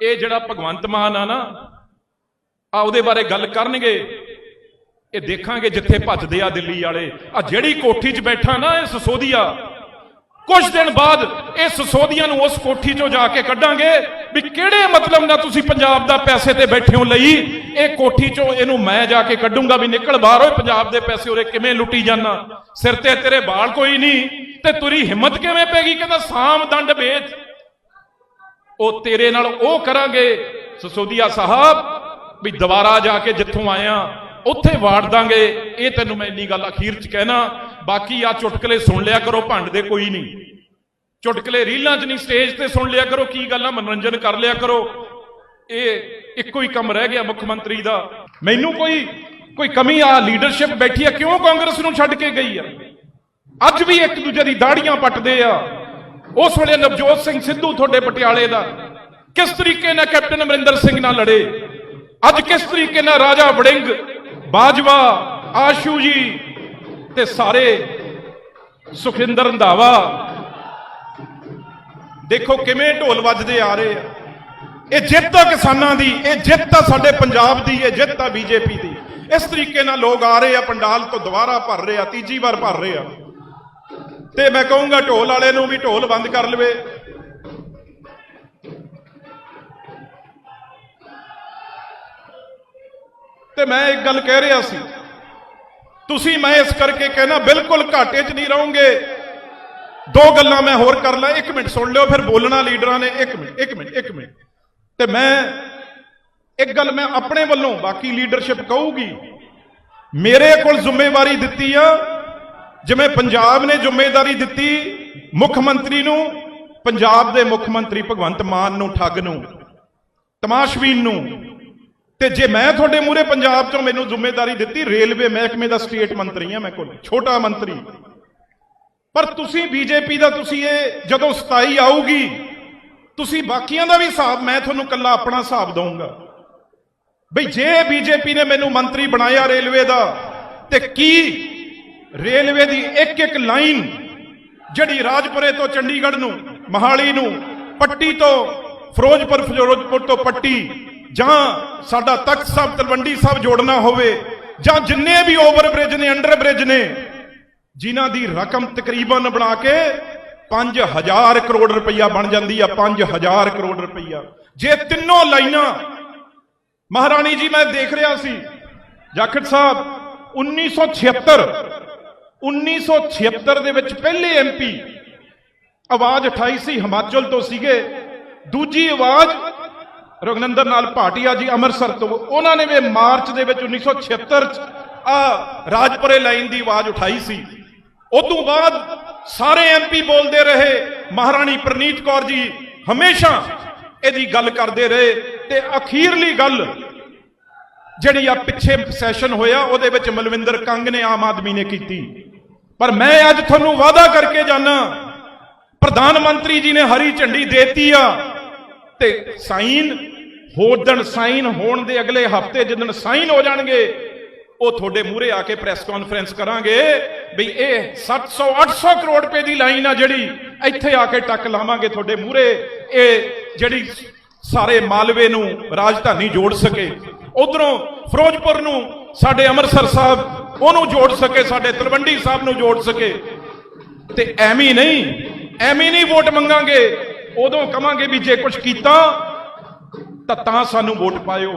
ਇਹ ਜਿਹੜਾ ਭਗਵੰਤ ਮਾਨ ਆ ਨਾ, ਆ ਉਹਦੇ ਬਾਰੇ ਗੱਲ ਕਰਨਗੇ। ਇਹ ਦੇਖਾਂਗੇ ਜਿੱਥੇ ਭੱਜਦੇ ਆ ਦਿੱਲੀ ਵਾਲੇ। ਆ ਜਿਹੜੀ ਕੋਠੀ 'ਚ ਬੈਠਾ ਨਾ ਇਹ ਸਸੋਦੀਆ, ਕੁਝ ਦਿਨ ਬਾਅਦ ਇਹ ਸਸੋਦੀਆਂ ਨੂੰ ਉਸ ਕੋਠੀ 'ਚੋਂ ਜਾ ਕੇ ਕੱਢਾਂਗੇ ਵੀ ਕਿਹੜੇ ਮਤਲਬ ਨਾਲ ਤੁਸੀਂ ਪੰਜਾਬ ਦਾ ਪੈਸੇ ਤੇ ਬੈਠੇ ਹੋ ਲਈ। ਇਹ ਕੋਠੀ 'ਚੋਂ ਇਹਨੂੰ ਮੈਂ ਜਾ ਕੇ ਕੱਢੂੰਗਾ ਵੀ ਨਿਕਲ ਬਾਹਰ ਓਏ ਪੰਜਾਬ ਦੇ ਪੈਸੇ ਉਰੇ ਕਿਵੇਂ ਲੁੱਟੀ ਜਾਣਾ। ਸਿਰ ਤੇ ਤੇਰੇ ਵਾਲ ਕੋਈ ਨਹੀਂ ਤੇ ਤੁਰੀ ਹਿੰਮਤ ਕਿਵੇਂ ਪੈਗੀ ਕਹਿੰਦਾ, ਸਾਮ ਦੰਡ ਵੇਚ ਉਹ ਤੇਰੇ ਨਾਲ ਉਹ ਕਰਾਂਗੇ। ਸਸੋਦੀਆ ਸਾਹਿਬ, ਵੀ ਦੁਬਾਰਾ ਜਾ ਕੇ ਜਿੱਥੋਂ ਆਇਆ ਉੱਥੇ ਵਾੜ ਦਾਂਗੇ। ਇਹ ਤੈਨੂੰ ਮੈਂ ਇੰਨੀ ਗੱਲ ਅਖੀਰ ਚ ਕਹਿਣਾ, ਬਾਕੀ ਆ ਚੁਟਕਲੇ ਸੁਣ ਲਿਆ ਕਰੋ, ਭੰਡ ਦੇ ਕੋਈ ਨਹੀਂ। ਚੁਟਕਲੇ ਰੀਲਾਂ 'ਚ ਨਹੀਂ, ਸਟੇਜ ਤੇ ਸੁਣ ਲਿਆ ਕਰੋ, ਕੀ ਗੱਲਾਂ, ਮਨੋਰੰਜਨ ਕਰ ਲਿਆ ਕਰੋ। ਇਹ ਇੱਕੋ ਹੀ ਕੰਮ ਰਹਿ ਗਿਆ ਮੁੱਖ ਮੰਤਰੀ ਦਾ। ਮੈਨੂੰ ਕੋਈ ਕੋਈ ਕਮੀ ਆ ਲੀਡਰਸ਼ਿਪ ਬੈਠੀ ਆ, ਕਿਉਂ ਕਾਂਗਰਸ ਨੂੰ ਛੱਡ ਕੇ ਗਈ ਆ? ਅੱਜ ਵੀ ਇੱਕ ਦੂਜੇ ਦੀ ਦਾੜੀਆਂ ਪੱਟਦੇ ਆ। ਉਸ ਵੇਲੇ ਨਵਜੋਤ ਸਿੰਘ ਸਿੱਧੂ ਤੁਹਾਡੇ ਪਟਿਆਲੇ ਦਾ। ਕਿਸ ਤਰੀਕੇ ਨਾਲ ਕੈਪਟਨ ਅਮਰਿੰਦਰ ਸਿੰਘ ਨਾਲ ਲੜੇ? ਅੱਜ ਕਿਸ ਤਰੀਕੇ ਨਾਲ ਰਾਜਾ ਵੜਿੰਗ, ਬਾਜਵਾ, ਆਸ਼ੂ ਜੀ ਤੇ ਸਾਰੇ ਸੁਖਿੰਦਰ ਰੰਧਾਵਾ? ਦੇਖੋ ਕਿਵੇਂ ਢੋਲ ਵੱਜਦੇ ਆ ਰਹੇ ਆ। ਇਹ ਜਿੱਤ ਆ ਕਿਸਾਨਾਂ ਦੀ, ਇਹ ਜਿੱਤ ਆ ਸਾਡੇ ਪੰਜਾਬ ਦੀ, ਇਹ ਜਿੱਤ ਆ ਬੀਜੇਪੀ ਦੀ। ਇਸ ਤਰੀਕੇ ਨਾਲ ਲੋਕ ਆ ਰਹੇ ਆ, ਪੰਡਾਲ ਤੋਂ ਦੁਬਾਰਾ ਭਰ ਰਹੇ ਆ, ਤੀਜੀ ਵਾਰ ਭਰ ਰਹੇ ਆ। ਤੇ ਮੈਂ ਕਹੂੰਗਾ ਢੋਲ ਵਾਲੇ ਨੂੰ ਵੀ ਢੋਲ ਬੰਦ ਕਰ ਲਵੇ। ਤੇ ਮੈਂ ਇੱਕ ਗੱਲ ਕਹਿ ਰਿਹਾ ਸੀ, ਤੁਸੀਂ ਮੈਂ ਇਸ ਕਰਕੇ ਕਹਿਣਾ ਬਿਲਕੁਲ ਘਾਟੇ 'ਚ ਨਹੀਂ ਰਹੋਗੇ। ਦੋ ਗੱਲਾਂ ਮੈਂ ਹੋਰ ਕਰ ਲਾਂ, ਇੱਕ ਮਿੰਟ ਸੁਣ ਲਿਓ, ਫਿਰ ਬੋਲਣਾ ਲੀਡਰਾਂ ਨੇ, ਇੱਕ ਮਿੰਟ ਇੱਕ ਮਿੰਟ ਇੱਕ ਮਿੰਟ। ਤੇ ਮੈਂ ਇੱਕ ਗੱਲ ਮੈਂ ਆਪਣੇ ਵੱਲੋਂ ਬਾਕੀ ਲੀਡਰਸ਼ਿਪ ਕਹੂਗੀ, ਮੇਰੇ ਕੋਲ ਜ਼ਿੰਮੇਵਾਰੀ ਦਿੱਤੀ ਆ ਜਿਵੇਂ ਪੰਜਾਬ ਨੇ ਜ਼ਿੰਮੇਵਾਰੀ ਦਿੱਤੀ ਮੁੱਖ ਮੰਤਰੀ ਨੂੰ, ਪੰਜਾਬ ਦੇ ਮੁੱਖ ਮੰਤਰੀ ਭਗਵੰਤ ਮਾਨ ਨੂੰ, ਠੱਗ ਨੂੰ, ਤਮਾਸ਼ਬੀਨ ਨੂੰ। ਤੇ ਜੇ ਮੈਂ ਤੁਹਾਡੇ ਮੂਹਰੇ ਪੰਜਾਬ ਚੋਂ ਮੈਨੂੰ ਜ਼ਿੰਮੇਵਾਰੀ ਦਿੱਤੀ, ਰੇਲਵੇ ਮਹਿਕਮੇ ਦਾ ਸਟੇਟ ਮੰਤਰੀ ਆ ਮੈਂ ਕੋਲ ਛੋਟਾ ਮੰਤਰੀ। ਪਰ ਤੁਸੀਂ ਬੀਜੇਪੀ ਦਾ, ਤੁਸੀਂ ਇਹ ਜਦੋਂ 27 ਆਊਗੀ, ਤੁਸੀਂ ਬਾਕੀਆਂ ਦਾ ਵੀ ਹਿਸਾਬ, ਮੈਂ ਤੁਹਾਨੂੰ ਕੱਲਾ ਆਪਣਾ ਹਿਸਾਬ ਦਊਂਗਾ। ਬਈ ਜੇ ਬੀਜੇਪੀ ਨੇ ਮੈਨੂੰ ਮੰਤਰੀ ਬਣਾਇਆ ਰੇਲਵੇ ਦਾ, ਤੇ ਕੀ ਰੇਲਵੇ ਦੀ ਇੱਕ ਇੱਕ ਲਾਈਨ ਜਿਹੜੀ ਰਾਜਪੁਰੇ ਤੋਂ ਚੰਡੀਗੜ੍ਹ ਨੂੰ, ਮਹਾਲੀ ਨੂੰ, ਪੱਟੀ ਤੋਂ, ਫਿਰੋਜ਼ਪੁਰ ਫਿਰੋਜ਼ਪੁਰ ਤੋਂ ਪੱਟੀ ਜਾਂ ਸਾਡਾ ਤਖਤ ਸਾਹਿਬ, ਤਲਵੰਡੀ ਸਾਹਿਬ ਜੋੜਨਾ ਹੋਵੇ ਜਾਂ ਜਿੰਨੇ ਵੀ ਓਵਰ ਬ੍ਰਿਜ ਨੇ ਅੰਡਰ ਬ੍ਰਿਜ ਨੇ, ਜਿਨ੍ਹਾਂ ਦੀ ਰਕਮ ਤਕਰੀਬਨ ਬਣਾ ਕੇ 5000 ਕਰੋੜ ਰੁਪਈਆ ਬਣ ਜਾਂਦੀ ਆ 5000 ਕਰੋੜ ਰੁਪਈਆ। ਜੇ ਤਿੰਨੋਂ ਲਾਈਨਾਂ, ਮਹਾਰਾਣੀ ਜੀ, ਮੈਂ ਦੇਖ ਰਿਹਾ ਸੀ, ਜਾਖੜ ਸਾਹਿਬ 1976 1976 ਦੇ ਵਿੱਚ ਪਹਿਲੇ ਐਮਪੀ ਆਵਾਜ਼ ਉਠਾਈ ਸੀ, ਹਿਮਾਚਲ ਤੋਂ ਸੀਗੇ। ਦੂਜੀ ਆਵਾਜ਼ ਰਗਨੰਦਰ ਨਾਲ ਭਾਟੀਆ ਜੀ ਅੰਮ੍ਰਿਤਸਰ ਤੋਂ। ਉਹਨਾਂ ਨੇ ਵੀ ਮਾਰਚ ਦੇ ਵਿੱਚ 1976 ਚ ਆ ਰਾਜਪੁਰੇ ਲਾਈਨ ਦੀ ਆਵਾਜ਼ ਉਠਾਈ ਸੀ। ਉਦੋਂ ਬਾਅਦ ਸਾਰੇ ਐਮਪੀ ਬੋਲਦੇ ਰਹੇ, ਮਹਾਰਾਣੀ ਪ੍ਰਨੀਤ ਕੌਰ ਜੀ ਹਮੇਸ਼ਾ ਇਹਦੀ ਗੱਲ ਕਰਦੇ ਰਹੇ ਤੇ ਅਖੀਰਲੀ ਗੱਲ ਜਿਹੜੀ ਆ ਪਿੱਛੇ ਸੈਸ਼ਨ ਹੋਇਆ, ਉਹਦੇ ਵਿੱਚ ਮਲਵਿੰਦਰ ਕੰਗ ਨੇ ਆਮ ਆਦਮੀ ਨੇ ਕੀਤੀ। ਪਰ ਮੈਂ ਅੱਜ ਤੁਹਾਨੂੰ ਵਾਅਦਾ ਕਰਕੇ ਜਾਣਾ ਪ੍ਰਧਾਨ ਮੰਤਰੀ ਜੀ ਨੇ ਹਰੀ ਝੰਡੀ ਦੇਤੀ ਆ ਤੇ ਸਾਈਨ ਹੋਦਣ ਸਾਈਨ ਹੋਣ ਦੇ ਅਗਲੇ ਹਫ਼ਤੇ ਜਦੋਂ ਸਾਈਨ ਹੋ ਜਾਣਗੇ, ਉਹ ਤੁਹਾਡੇ ਮੂਹਰੇ ਆ ਕੇ ਪ੍ਰੈਸ ਕਾਨਫਰੰਸ ਕਰਾਂਗੇ ਵੀ ਇਹ 700 800 ਕਰੋੜ ਰੁਪਏ ਦੀ ਲਾਈਨ ਆ ਜਿਹੜੀ ਇੱਥੇ ਆ ਕੇ ਟੱਕ ਲਾਵਾਂਗੇ ਤੁਹਾਡੇ ਮੂਹਰੇ, ਇਹ ਜਿਹੜੀ ਸਾਰੇ ਮਾਲਵੇ ਨੂੰ ਰਾਜਧਾਨੀ ਜੋੜ ਸਕੇ। ਉਧਰੋਂ ਫਿਰੋਜ਼ਪੁਰ ਨੂੰ ਸਾਡੇ ਅੰਮ੍ਰਿਤਸਰ ਸਾਹਿਬ ਉਹਨੂੰ ਜੋੜ ਸਕੇ, ਸਾਡੇ ਤਲਵੰਡੀ ਸਾਹਿਬ ਨੂੰ ਜੋੜ ਸਕੇ। ਤੇ ਐਵੇਂ ਨਹੀਂ ਐਵੇਂ ਨਹੀਂ ਵੋਟ ਮੰਗਾਂਗੇ, ਉਦੋਂ ਕਵਾਂਗੇ ਵੀ ਜੇ ਕੁਝ ਕੀਤਾ, ਤਾਂ ਤਾਂ ਸਾਨੂੰ ਵੋਟ ਪਾਇਓ।